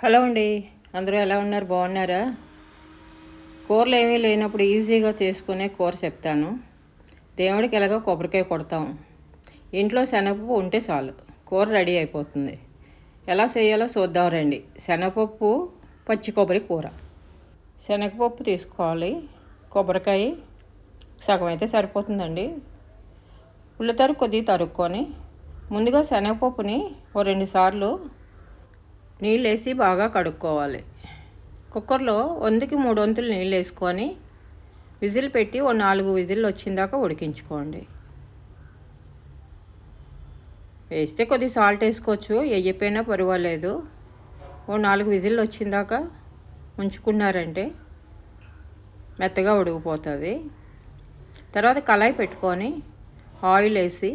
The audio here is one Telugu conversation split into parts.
హలో అండి. అందరూ ఎలా ఉన్నారు? బాగున్నారా? కూరలు ఏమీ లేనప్పుడు ఈజీగా చేసుకునే కూర చెప్తాను. దేవుడికి ఎలాగో కొబ్బరికాయ కొడతాం. ఇంట్లో శనగపప్పు ఉంటే చాలు. కూర రెడీ అయిపోతుంది. ఎలా చేయాలో చూద్దాం రండి. శనగపప్పు పచ్చి కొబ్బరి కూర. శనగపప్పు తీసుకోవాలి. కొబ్బరికాయ సగం అయితే సరిపోతుందండి. ఉల్లితరు కొద్దిగా తరుక్కొని ముందుగా శనగపప్పుని ఓ రెండు సార్లు నీళ్ళేసి బాగా కడుక్కోవాలి. కుక్కర్లో వందకి మూడు వంతులు నీళ్ళు వేసుకొని విజిల్ పెట్టి ఓ నాలుగు విజిల్ వచ్చిందాకా ఉడికించుకోండి. వేస్తే కొద్ది సాల్ట్ వేసుకోవచ్చు వేయపోయినా పర్వాలేదు. ఓ నాలుగు విజిల్ వచ్చిందాక ఉంచుకున్నారంటే మెత్తగా ఉడికిపోతుంది. తర్వాత కళాయి పెట్టుకొని ఆయిల్ వేసి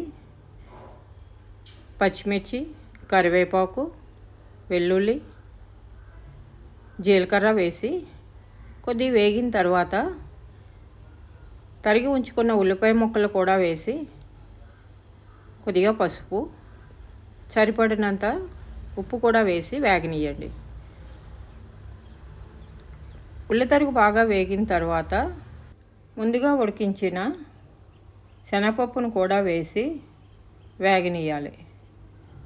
పచ్చిమిర్చి కరివేపాకు వెల్లుల్లి జీలకర్ర వేసి కొద్ది వేగిన తర్వాత తరిగి ఉంచుకున్న ఉల్లిపాయ ముక్కలు కూడా వేసి కొద్దిగా పసుపు సరిపడినంత ఉప్పు కూడా వేసి వేగనీయండి ఉల్లితరుగు బాగా వేగిన తర్వాత ముందుగా ఉడికించిన శనగపప్పును కూడా వేసి వేగనీయాలి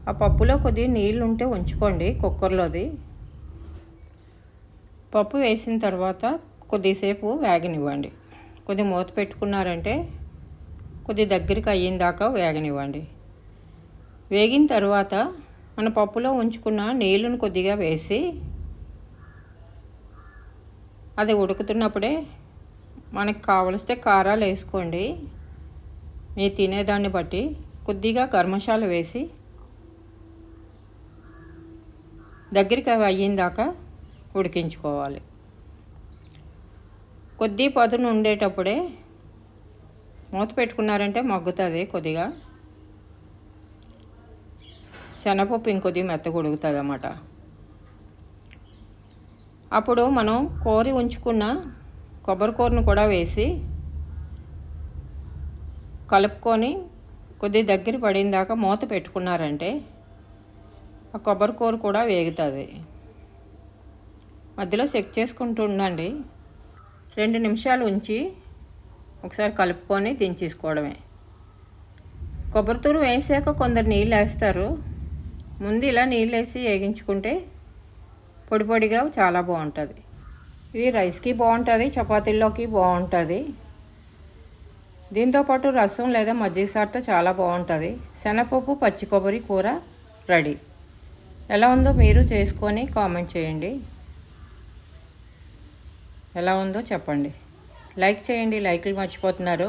ఆ పప్పులో కొద్దిగా నీళ్ళు ఉంటే ఉంచుకోండి కుక్కర్లోది. పప్పు వేసిన తర్వాత కొద్దిసేపు వేగనివ్వండి. కొద్ది మూత పెట్టుకున్నారంటే కొద్ది దగ్గరికి అయిన దాకా వేగనివ్వండి. వేగిన తర్వాత మన పప్పులో ఉంచుకున్న నీళ్ళను కొద్దిగా వేసి అది ఉడుకుతున్నప్పుడే మనకు కావలిస్తే కారాలు వేసుకోండి. మీరు తినేదాన్ని బట్టి కొద్దిగా గర్మశాల వేసి దగ్గరికి అవి అయ్యిందాకా ఉడికించుకోవాలి. కొద్ది పదును ఉండేటప్పుడే మూత పెట్టుకున్నారంటే మగ్గుతుంది కొద్దిగా. శనగపప్పు ఇంకొద్ది మెత్తగా ఉడుకుతుంది అన్నమాట అప్పుడు మనం కోరి ఉంచుకున్న కొబ్బరి కూరను కూడా వేసి కలుపుకొని కొద్ది దగ్గర పడిన దాకా మూత పెట్టుకున్నారంటే ఆ కొబ్బరి కూర కూడా వేగుతుంది. మధ్యలో చెక్ చేసుకుంటూ ఉండండి. రెండు నిమిషాలు ఉంచి ఒకసారి కలుపుకొని దించేసుకోవడమే. కొబ్బరి తూరు వేసాక కొందరు నీళ్ళు వేస్తారు. ముందు ఇలా నీళ్ళు వేసి వేగించుకుంటే పొడి పొడిగా చాలా బాగుంటుంది. ఇవి రైస్కి బాగుంటుంది చపాతీల్లోకి బాగుంటుంది. దీంతోపాటు రసం లేదా మజ్జిగ సార్తో చాలా బాగుంటుంది. శనగపప్పు పచ్చి కొబ్బరి కూర రెడీ. ఎలా ఉందో మీరు చేసుకొని కామెంట్ చేయండి. ఎలా ఉందో చెప్పండి. లైక్ చేయండి లైక్లు మర్చిపోతున్నారు.